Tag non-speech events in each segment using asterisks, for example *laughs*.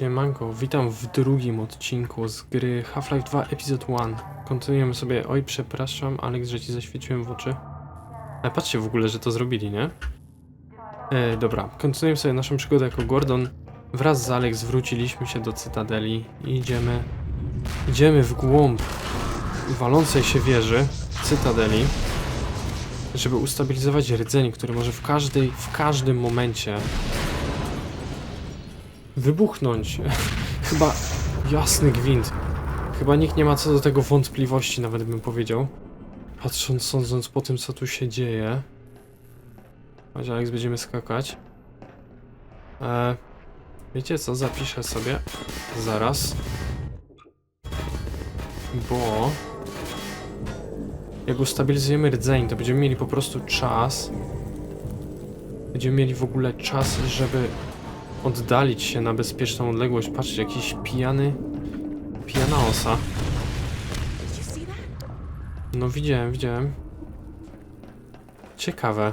Siemanko, witam w drugim odcinku z gry Half-Life 2 Episode 1. Kontynuujemy sobie, oj przepraszam, Alex, że ci zaświeciłem w oczy. Ale patrzcie w ogóle, że to zrobili, nie? E, dobra, kontynuujemy sobie naszą przygodę jako Gordon. Wraz z Alex wróciliśmy się do Cytadeli i idziemy... Idziemy w głąb walącej się wieży Cytadeli, żeby ustabilizować rdzeń, który może w każdej, w każdym momencie wybuchnąć. *laughs* Chyba jasny gwint. Chyba nikt nie ma co do tego wątpliwości, nawet bym powiedział. Patrząc, sądząc po tym, co tu się dzieje. Chodź, Alex, będziemy skakać. E, wiecie co? Zapiszę sobie. Zaraz. Bo... Jak ustabilizujemy rdzeń, to będziemy mieli po prostu czas. Będziemy mieli w ogóle czas, żeby oddalić się na bezpieczną odległość. Patrzcie, jakiś pijany... Pijana osa. No widziałem, widziałem. Ciekawe.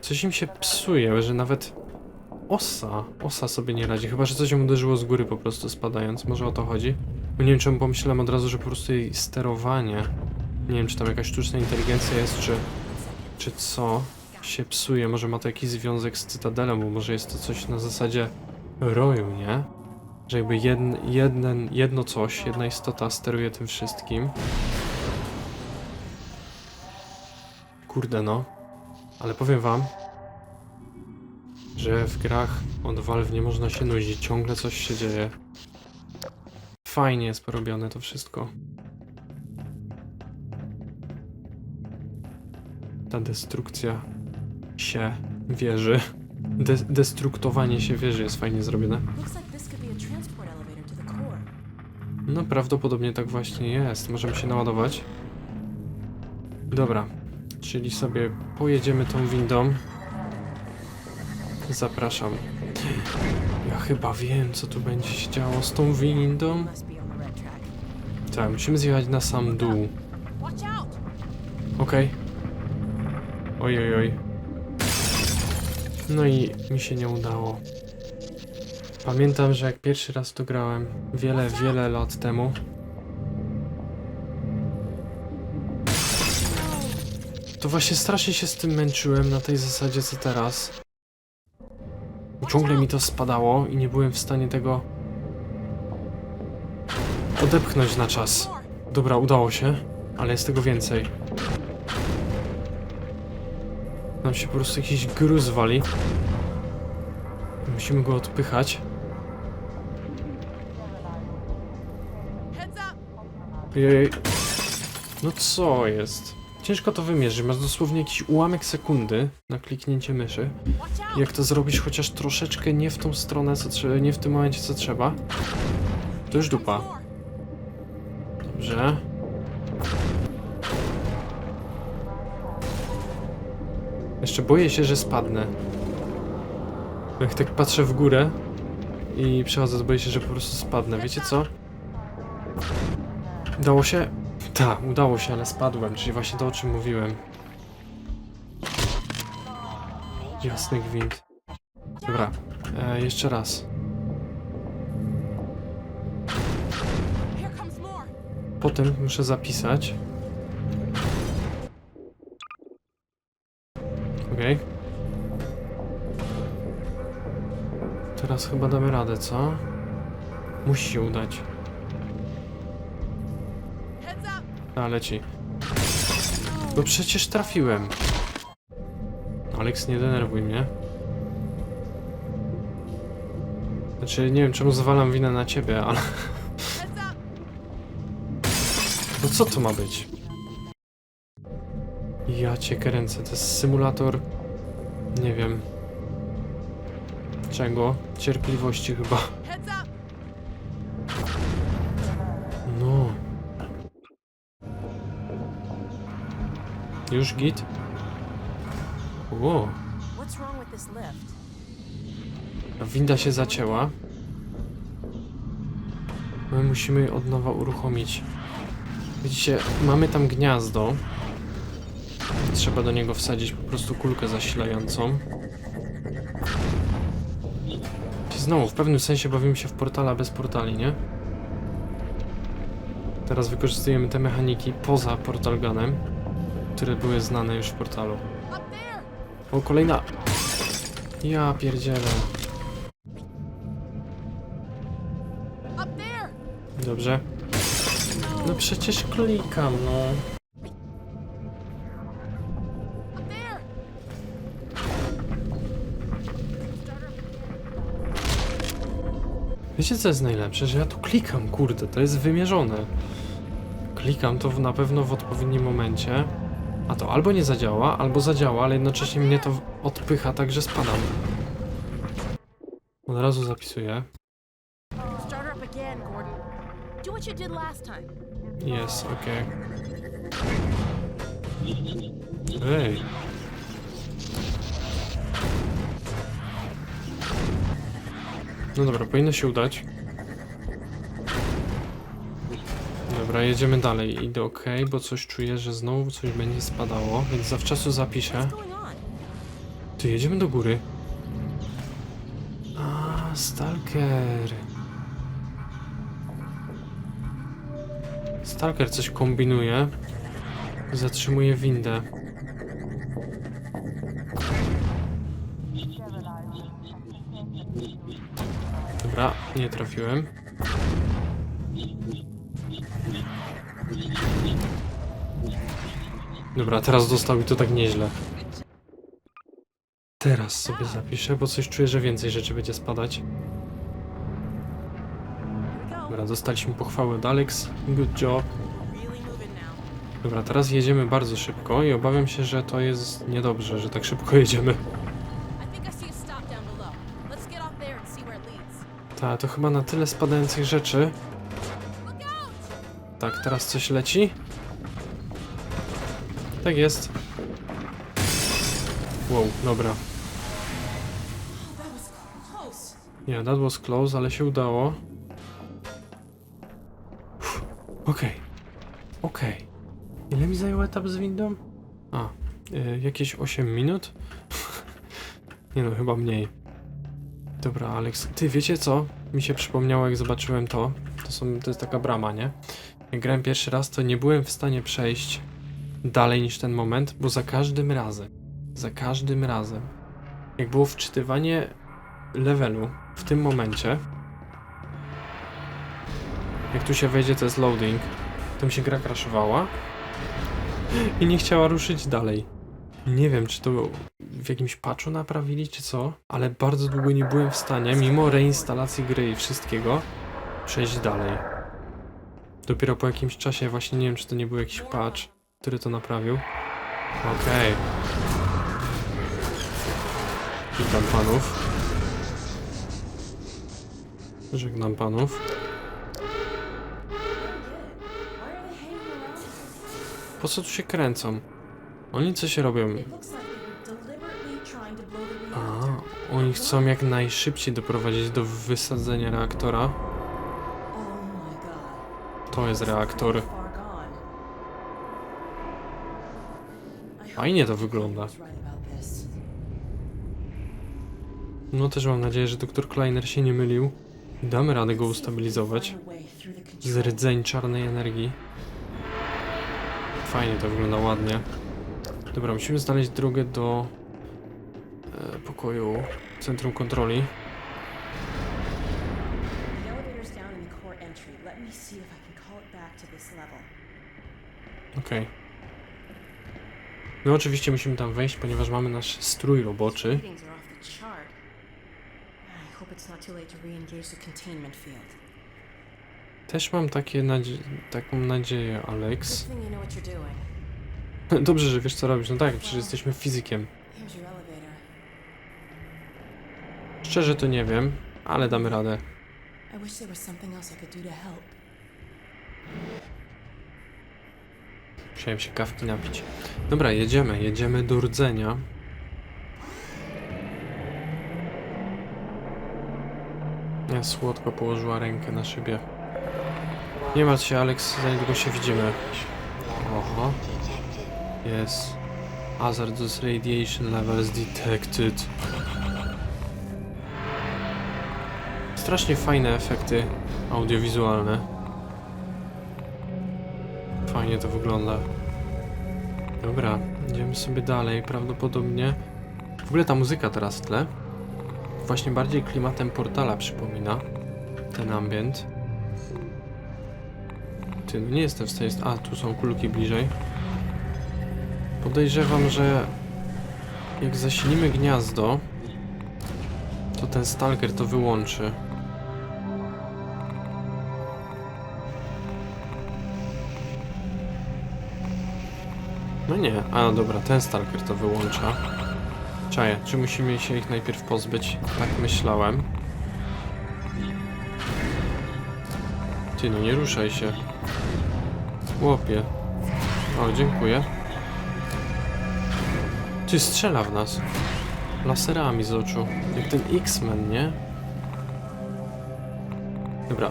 Coś im się psuje, że nawet osa, osa sobie nie radzi. Chyba, że coś ją uderzyło z góry po prostu spadając. Może o to chodzi? Bo nie wiem, czemu pomyślałem od razu, że po prostu jej sterowanie. Nie wiem, czy tam jakaś sztuczna inteligencja jest, czy, czy co się psuje. Może ma to jakiś związek z Cytadelą, bo może jest to coś na zasadzie roju, nie? Że jakby jedn, jeden, jedno coś, jedna istota steruje tym wszystkim. Kurde no. Ale powiem wam, że w grach od Valve nie można się nudzić, ciągle coś się dzieje. Fajnie jest porobione to wszystko. Ta destrukcja się wieży. De destruktowanie się wieży jest fajnie zrobione. No prawdopodobnie tak właśnie jest. Możemy się naładować. Dobra, czyli sobie pojedziemy tą windą. Zapraszam. Ja chyba wiem, co tu będzie się działo z tą windą. Tak, musimy zjechać na sam dół. Okej. Oj, oj, oj. No i mi się nie udało. Pamiętam, że jak pierwszy raz tu grałem, wiele, wiele lat temu, to właśnie strasznie się z tym męczyłem na tej zasadzie co teraz. Ciągle mi to spadało i nie byłem w stanie tego odepchnąć na czas. Dobra, udało się, ale jest tego więcej. Nam się po prostu jakiś gruz wali. Musimy go odpychać. Ojej. No co jest? Ciężko to wymierzyć. Masz dosłownie jakiś ułamek sekundy na kliknięcie myszy. Jak to zrobisz chociaż troszeczkę nie w tą stronę, co nie w tym momencie, co trzeba, to już dupa. Dobrze. Jeszcze boję się, że spadnę. Jak tak patrzę w górę i przechodzę, to boję się, że po prostu spadnę. Wiecie co? Udało się? Tak, udało się, ale spadłem, czyli właśnie to, o czym mówiłem. Jasny gwint. Dobra, e, jeszcze raz. Potem muszę zapisać. Teraz chyba damy radę, co? Musi się udać. A, leci. No przecież trafiłem. Alex, nie denerwuj mnie. Znaczy, nie wiem czemu zwalam winę na ciebie, ale... No co to ma być? Ja cię kręcę, to jest symulator... Nie wiem... Czego? Cierpliwości chyba. No. Już git? Lift? winda się zacięła. My musimy je od nowa uruchomić. Widzicie, mamy tam gniazdo. Trzeba do niego wsadzić po prostu kulkę zasilającą. Znowu, w pewnym sensie bawimy się w portala bez portali, nie? Teraz wykorzystujemy te mechaniki poza portal gunem, które były znane już w portalu. O, kolejna! Ja pierdzielę. Dobrze. No przecież klikam, no. Wiecie co jest najlepsze? Że ja tu klikam, kurde, to jest wymierzone. Klikam to w, na pewno w odpowiednim momencie. A to albo nie zadziała, albo zadziała, ale jednocześnie mnie to odpycha, tak że spadam. Od razu zapisuję. Jest, okej. Ej. No dobra, powinno się udać. Dobra, jedziemy dalej. Idę ok, bo coś czuję, że znowu coś będzie spadało, więc zawczasu zapiszę. Tu jedziemy do góry. A, Stalker. Stalker coś kombinuje. Zatrzymuje windę. Nie trafiłem. Dobra, teraz dostał i to tak nieźle. Teraz sobie zapiszę, bo coś czuję, że więcej rzeczy będzie spadać. Dobra, dostaliśmy pochwałę od Alex. Good job. Dobra, teraz jedziemy bardzo szybko i obawiam się, że to jest niedobrze, że tak szybko *laughs* jedziemy. Ta, to chyba na tyle spadających rzeczy. Tak, teraz coś leci. Tak jest. Wow, dobra. Nie, that was close, ale się udało. Okej. Okej. Ile mi zajął etap z windą? A, y, jakieś 8 minut? *laughs* Nie no, chyba mniej. Dobra, Alex. Ty, wiecie co? Mi się przypomniało, jak zobaczyłem to. To, są, to jest taka brama, nie? Jak grałem pierwszy raz, to nie byłem w stanie przejść dalej niż ten moment, bo za każdym razem, za każdym razem, jak było wczytywanie levelu w tym momencie, jak tu się wejdzie, to jest loading, to mi się gra crashowała i nie chciała ruszyć dalej. Nie wiem, czy to w jakimś patchu naprawili, czy co, ale bardzo długo nie byłem w stanie, mimo reinstalacji gry i wszystkiego, przejść dalej. Dopiero po jakimś czasie, właśnie nie wiem, czy to nie był jakiś patch, który to naprawił. Okej. Witam panów. Żegnam panów. Po co tu się kręcą? Oni coś robią. A, oni chcą jak najszybciej doprowadzić do wysadzenia reaktora. To jest reaktor. Fajnie to wygląda. No też mam nadzieję, że doktor Kleiner się nie mylił. Damy radę go ustabilizować. Z rdzeń czarnej energii. Fajnie to wygląda ładnie. Dobra, musimy znaleźć drogę do e, pokoju centrum kontroli. Okej. No oczywiście musimy tam wejść, ponieważ mamy nasz strój roboczy. Też mam takie nadzie taką nadzieję, Alex. Dobrze, że wiesz co robisz. No tak, przecież jesteśmy fizykiem. Szczerze to nie wiem, ale damy radę. Musiałem się kawki napić. Dobra, jedziemy, jedziemy do rdzenia. Ja słodko położyła rękę na szybie. Nie martw się, Alex, za niedługo się widzimy. Oho. Jest. Hazardous radiation levels detected. Strasznie fajne efekty audiowizualne. Fajnie to wygląda. Dobra, idziemy sobie dalej. Prawdopodobnie. W ogóle ta muzyka teraz w tle. Właśnie bardziej klimatem portala przypomina. Ten ambient. Ty, no nie jestem w stanie. A, tu są kulki bliżej. Podejrzewam, że jak zasilimy gniazdo, to ten stalker to wyłączy. No nie, a dobra, ten stalker to wyłącza. Czaję, czy musimy się ich najpierw pozbyć? Tak myślałem. Ty, no nie ruszaj się. Łopie. O, dziękuję. Ty, strzela w nas. Laserami z oczu. Jak ten X-Men, nie? Dobra.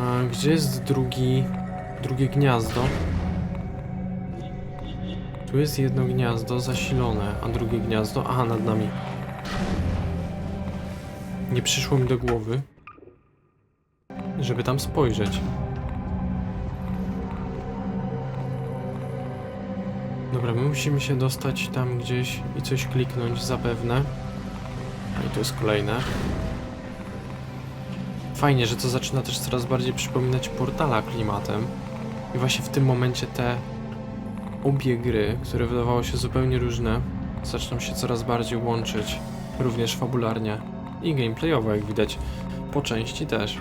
A gdzie jest drugi... drugie gniazdo? Tu jest jedno gniazdo zasilone, a drugie gniazdo... Aha, nad nami. Nie przyszło mi do głowy, żeby tam spojrzeć. Dobra, my musimy się dostać tam gdzieś i coś kliknąć zapewne. A i to jest kolejne. Fajnie, że to zaczyna też coraz bardziej przypominać portala klimatem. I właśnie w tym momencie te obie gry, które wydawało się zupełnie różne, zaczną się coraz bardziej łączyć, również fabularnie i gameplayowo, jak widać, po części też.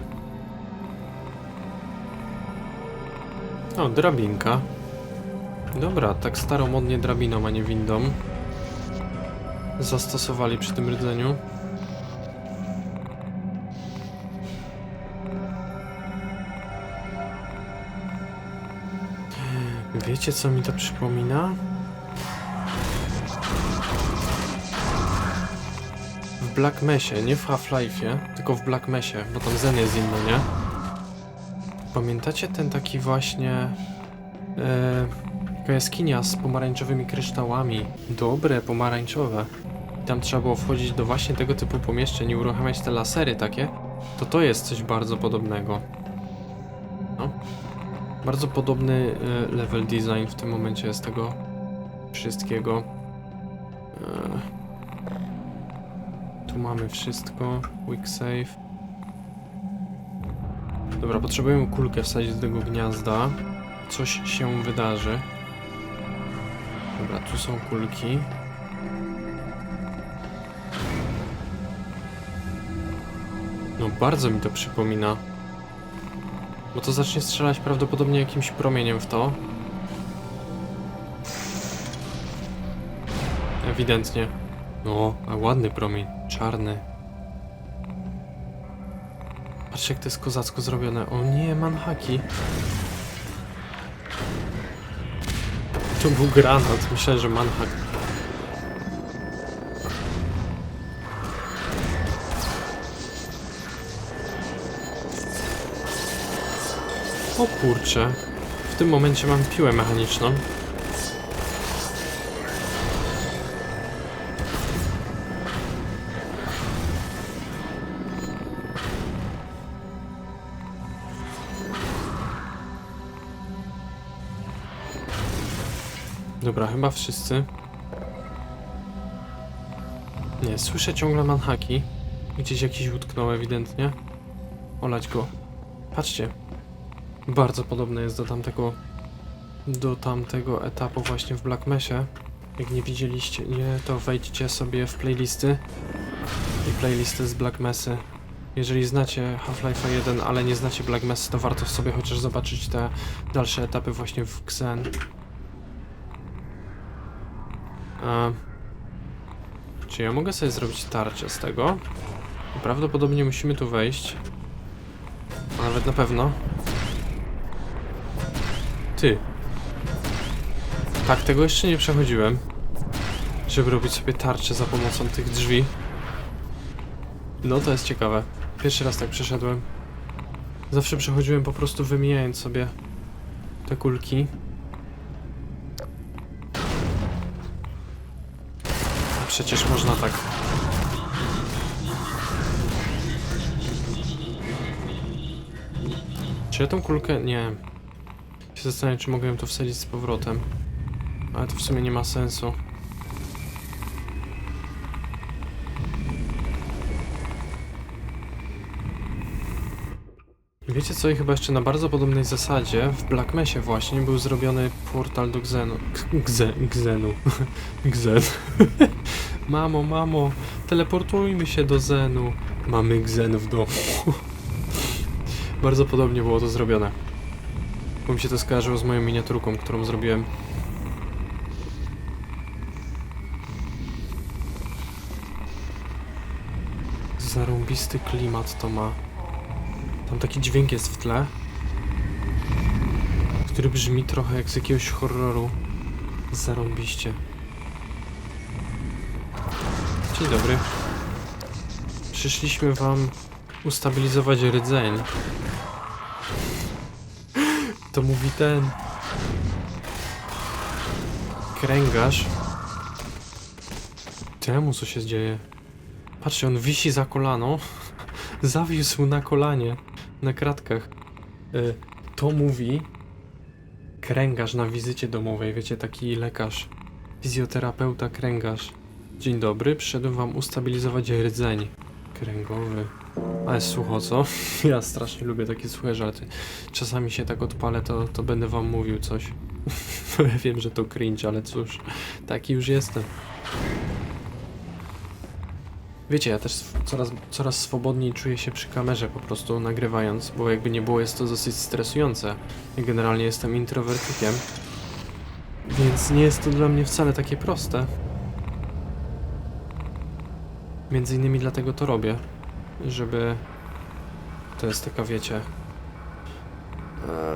O, drabinka. Dobra, tak staromodnie drabiną, a nie windą. Zastosowali przy tym rdzeniu. Wiecie, co mi to przypomina? W Black Mesie, nie w Half-Life'ie, tylko w Black Mesie, bo tam Zen jest inny, nie? Pamiętacie ten taki właśnie... E, taka jaskinia z pomarańczowymi kryształami. Dobre, pomarańczowe. Tam trzeba było wchodzić do właśnie tego typu pomieszczeń i uruchamiać te lasery takie. To to jest coś bardzo podobnego. No. Bardzo podobny e, level design w tym momencie jest tego wszystkiego. E, tu mamy wszystko. Quick save. Dobra, potrzebujemy kulkę wsadzić do tego gniazda. Coś się wydarzy. Dobra, tu są kulki. No bardzo mi to przypomina. Bo to zacznie strzelać prawdopodobnie jakimś promieniem w to. Ewidentnie. No, a ładny promień. Czarny. Patrzcie jak to jest kozacko zrobione. O nie, manhaki. To był granat. Myślałem, że manhak. O kurcze. W tym momencie mam piłę mechaniczną. Dobra, chyba wszyscy. Nie, słyszę ciągle manhaki. Gdzieś jakiś utknął ewidentnie. Olać go. Patrzcie. Bardzo podobne jest do tamtego do tamtego etapu właśnie w Black Mesie. Jak nie widzieliście, nie, to wejdźcie sobie w playlisty i playlisty z Black Mesy. Jeżeli znacie Half-Life 1, ale nie znacie Black Mesa, to warto sobie chociaż zobaczyć te dalsze etapy właśnie w Xen. Czy ja mogę sobie zrobić tarczę z tego? Prawdopodobnie musimy tu wejść. A nawet na pewno. Ty. Tak, tego jeszcze nie przechodziłem. Żeby robić sobie tarczę za pomocą tych drzwi. No to jest ciekawe. Pierwszy raz tak przeszedłem. Zawsze przechodziłem po prostu wymijając sobie te kulki. Przecież można tak. Czy ja tą kulkę... Nie. Się zastanawiam, czy mogę ją tu wsadzić z powrotem. Ale to w sumie nie ma sensu. Wiecie co? I chyba jeszcze na bardzo podobnej zasadzie w Black Mesie właśnie był zrobiony portal do Xenu. Gze, Xenu. Xen. *laughs* mamo, mamo, teleportujmy się do Zenu. Mamy Xen w domu. *laughs* bardzo podobnie było to zrobione. Bo mi się to skojarzyło z moją miniaturką, którą zrobiłem. Zarąbisty klimat to ma. Tam taki dźwięk jest w tle, który brzmi trochę jak z jakiegoś horroru. Zarąbiście. Dzień dobry. Przyszliśmy wam ustabilizować rdzeń. To mówi ten... Kręgarz. Temu co się dzieje? Patrzcie, on wisi za kolano. *laughs* Zawisł na kolanie, na kratkach. Y, to mówi kręgarz na wizycie domowej, wiecie, taki lekarz, fizjoterapeuta, kręgarz. Dzień dobry, przyszedłem wam ustabilizować rdzeń kręgowy. Ale sucho, co? *laughs* Ja strasznie lubię takie suche żarty. Czasami się tak odpalę, to, to będę wam mówił coś. *laughs* wiem, że to cringe, ale cóż, taki już jestem. Wiecie, ja też coraz, coraz swobodniej czuję się przy kamerze po prostu nagrywając, bo jakby nie było jest to dosyć stresujące. Ja generalnie jestem introwertykiem, więc nie jest to dla mnie wcale takie proste. Między innymi dlatego to robię, żeby... To jest taka, wiecie...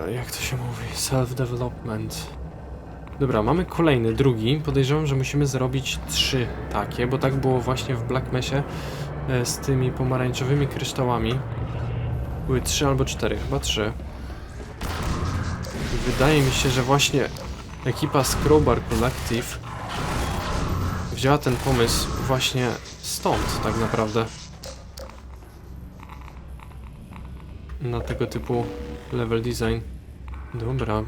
E, jak to się mówi? Self-development. Dobra, mamy kolejny, drugi. Podejrzewam, że musimy zrobić trzy takie, bo tak było właśnie w Black Mesie e, z tymi pomarańczowymi kryształami. Były trzy albo cztery, chyba trzy. Wydaje mi się, że właśnie ekipa Scrowbar Collective wzięła ten pomysł właśnie stąd, tak naprawdę. Na tego typu level design. Dobra.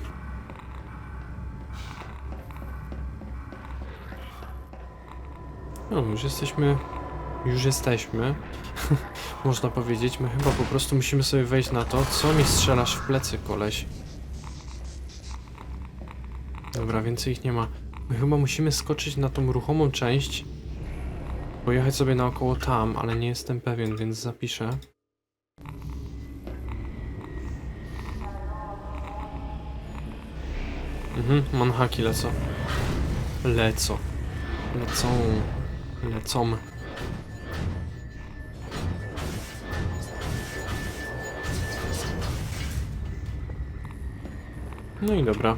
No, już jesteśmy. Już jesteśmy. *laughs* Można powiedzieć. My chyba po prostu musimy sobie wejść na to, co mi strzelasz w plecy, koleś. Dobra, więcej ich nie ma. My chyba musimy skoczyć na tą ruchomą część. Pojechać sobie naokoło tam, ale nie jestem pewien, więc zapiszę. Mhm, manhaki lecą. Lecą. Lecą. Lecą. No i dobra.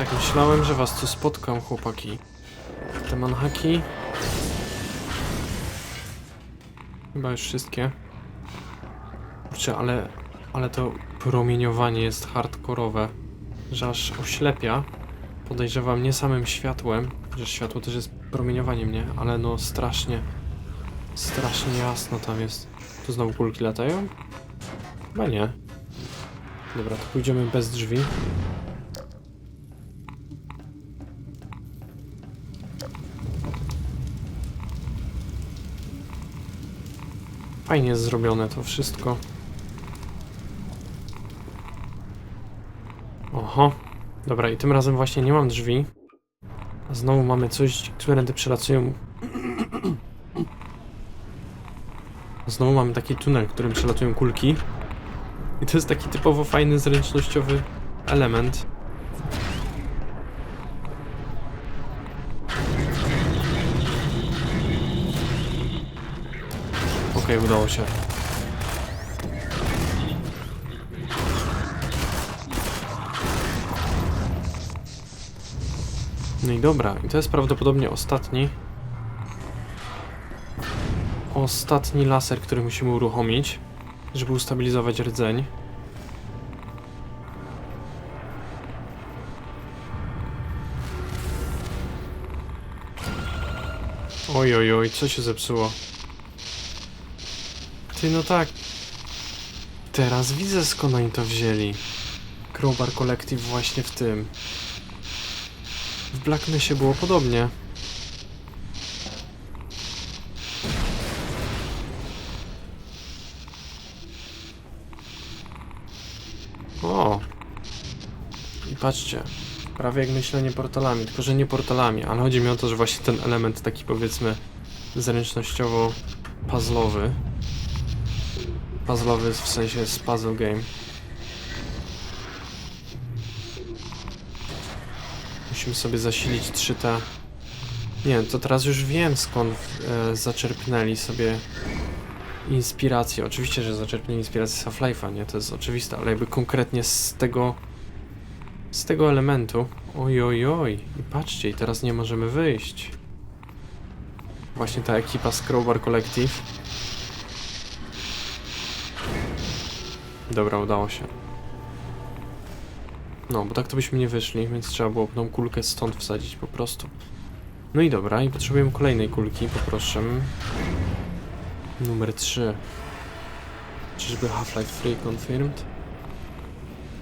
Tak myślałem, że was tu spotkam, chłopaki. Te manhaki. Chyba już wszystkie. Kurczę, ale, ale to promieniowanie jest hardkorowe, że aż oślepia. Podejrzewam nie samym światłem, że światło też jest promieniowaniem, nie? Ale no strasznie, strasznie jasno tam jest. Tu znowu kulki latają? Chyba nie. Dobra, to pójdziemy bez drzwi. Fajnie zrobione to wszystko. Oho. Dobra, i tym razem właśnie nie mam drzwi. A znowu mamy coś, którędy przelatują... Znowu mamy taki tunel, którym przelatują kulki. I to jest taki typowo fajny, zręcznościowy element. Okej, udało się. No i dobra, i to jest prawdopodobnie ostatni. Ostatni laser, który musimy uruchomić, żeby ustabilizować rdzeń. Oj, oj, oj, co się zepsuło? Ty, no tak. Teraz widzę skąd oni to wzięli. Crowbar Collective właśnie w tym. W Blacknessie było podobnie. O! I patrzcie, prawie jak myślenie portalami, tylko że nie portalami, ale chodzi mi o to, że właśnie ten element taki powiedzmy zręcznościowo puzzlowy. Puzzlowy w sensie z puzzle game. Musimy sobie zasilić 3T. Nie to teraz już wiem skąd e, zaczerpnęli sobie inspirację. Oczywiście, że zaczerpnęli inspirację z Half-Life'a, nie? To jest oczywiste, ale jakby konkretnie z tego z tego elementu. Oj, oj, oj. I patrzcie, i teraz nie możemy wyjść. Właśnie ta ekipa z Crowbar Collective. Dobra, udało się. No, bo tak to byśmy nie wyszli, więc trzeba było tą kulkę stąd wsadzić po prostu. No i dobra, i potrzebujemy kolejnej kulki, poproszę. Numer 3. Czyżby Half-Life 3 confirmed?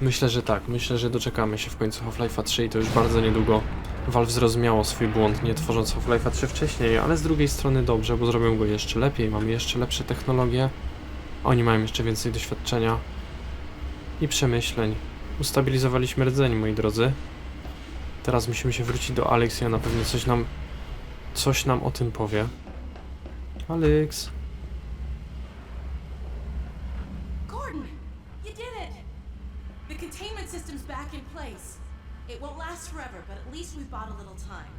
Myślę, że tak. Myślę, że doczekamy się w końcu Half-Life'a 3 i to już bardzo niedługo. Valve zrozumiało swój błąd, nie tworząc Half-Life'a 3 wcześniej, ale z drugiej strony dobrze, bo zrobią go jeszcze lepiej, mamy jeszcze lepsze technologie. Oni mają jeszcze więcej doświadczenia i przemyśleń. Ustabilizowaliśmy rdzeń, moi drodzy. Teraz musimy się wrócić do Alex i ona pewnie coś nam coś nam o tym powie. Alex. Gordon, you did it! The containment system's back in place. It won't last forever, but at least we've bought a little time.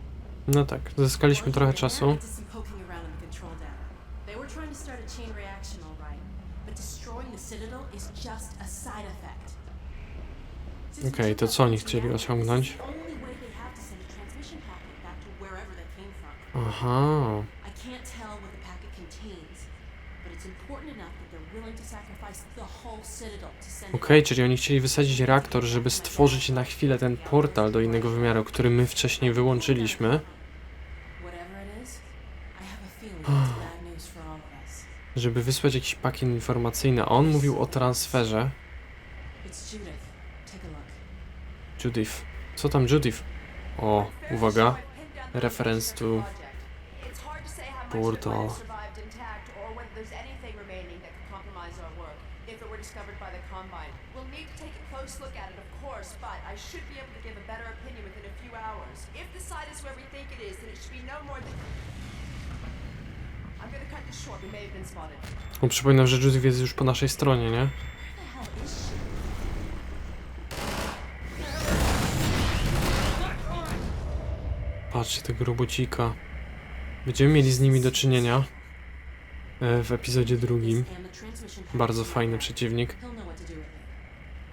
No tak, zyskaliśmy trochę czasu. They were trying to start a chain reaction, all right, but destroying the Citadel is just a side effect. Okej, we to co oni chcieli osiągnąć? Aha. I can't tell what the packet contains, but it's important enough that they're willing to sacrifice the whole Citadel to send Okej, czyli oni chcieli wysadzić reaktor, żeby stworzyć na chwilę ten portal do innego wymiaru, który my wcześniej wyłączyliśmy. Whatever it is, I have a feeling żeby wysłać jakiś pakiet informacyjny, a on mówił o transferze. Judith. Co tam Judith? O, uwaga. Reference to portal. If the site is where we think it is, then it should be no more than... O, przypominam, że Judith jest już po naszej stronie, nie? Patrzcie tego robocika. Będziemy mieli z nimi do czynienia e, w epizodzie drugim. Bardzo fajny przeciwnik.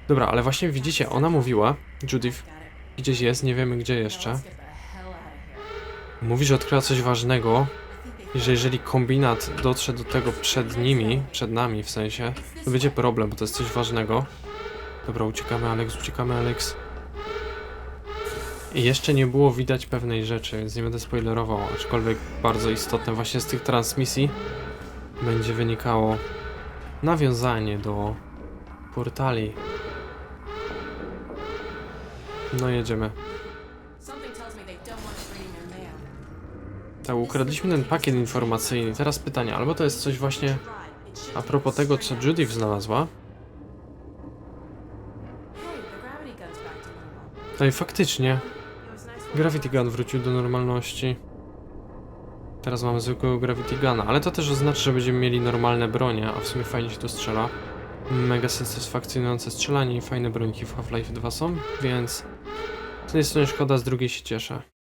Dobra, ale właśnie widzicie, ona mówiła, Judith, gdzieś jest, nie wiemy gdzie jeszcze. Mówi, że odkryła coś ważnego I że jeżeli kombinat dotrze do tego przed nimi, przed nami w sensie, to będzie problem, bo to jest coś ważnego. Dobra, uciekamy Alex, uciekamy Alex. I jeszcze nie było widać pewnej rzeczy, więc nie będę spoilerował, aczkolwiek bardzo istotne właśnie z tych transmisji będzie wynikało nawiązanie do portali. No jedziemy. Tak, ukradliśmy ten pakiet informacyjny. Teraz pytanie, albo to jest coś właśnie a propos tego, co Judith znalazła. No i faktycznie. Gravity Gun wrócił do normalności. Teraz mamy zwykłego Gravity Guna, ale to też oznacza, że będziemy mieli normalne bronie, a w sumie fajnie się to strzela. Mega satysfakcjonujące strzelanie i fajne brońki w Half-Life 2 są, więc z jednej strony szkoda, z drugiej się cieszę.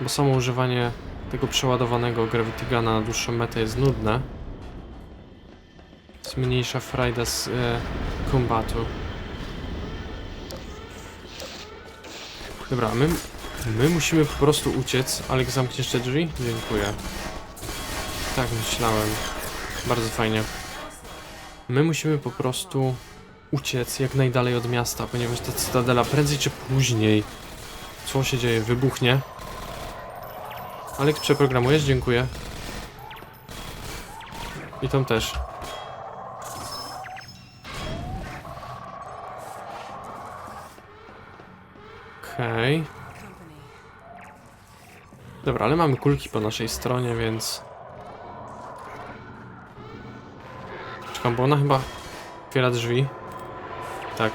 Bo samo używanie tego przeładowanego Gravity Guna na dłuższą metę jest nudne. Zmniejsza frajda z e, kombatu. Dobra, my, my musimy po prostu uciec. Alex, zamkniesz te drzwi? Dziękuję. Tak myślałem. Bardzo fajnie. My musimy po prostu uciec jak najdalej od miasta, ponieważ ta cytadela prędzej czy później... Co się dzieje? Wybuchnie. Alek, przeprogramujesz? Dziękuję. I tą też. Okej. Company. Dobra, ale mamy kulki po naszej stronie, więc... Czekam, bo ona chyba otwiera drzwi. Tak.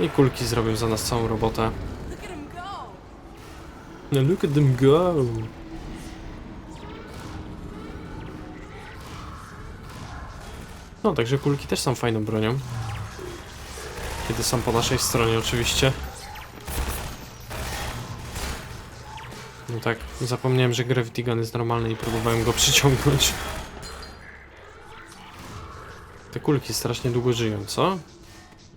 I kulki zrobią za nas całą robotę. Look at him go! No look at them go! No, także kulki też są fajną bronią. Kiedy są po naszej stronie, oczywiście. No tak, zapomniałem, że Gravity Gun jest normalny i próbowałem go *laughs* przyciągnąć. Te kulki strasznie długo żyją, co?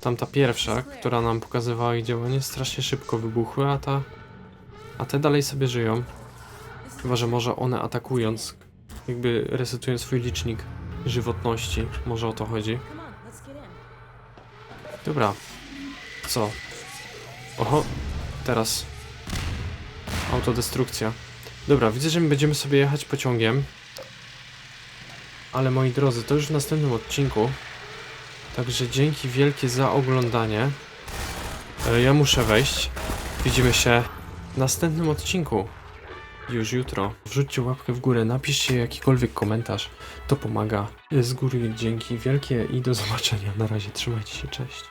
Tamta pierwsza, która nam pokazywała ich działanie, strasznie szybko wybuchły, a ta... A te dalej sobie żyją. Chyba, że może one atakując, jakby resetują swój licznik żywotności. Może o to chodzi. Dobra. Co? Oho, teraz. Autodestrukcja. Dobra, widzę, że my będziemy sobie jechać pociągiem. Ale moi drodzy, to już w następnym odcinku. Także dzięki wielkie za oglądanie. E, Ja muszę wejść. Widzimy się w następnym odcinku. Już jutro. Wrzućcie łapkę w górę, napiszcie jakikolwiek komentarz. To pomaga. Z góry dzięki wielkie i do zobaczenia. Na razie, trzymajcie się, cześć.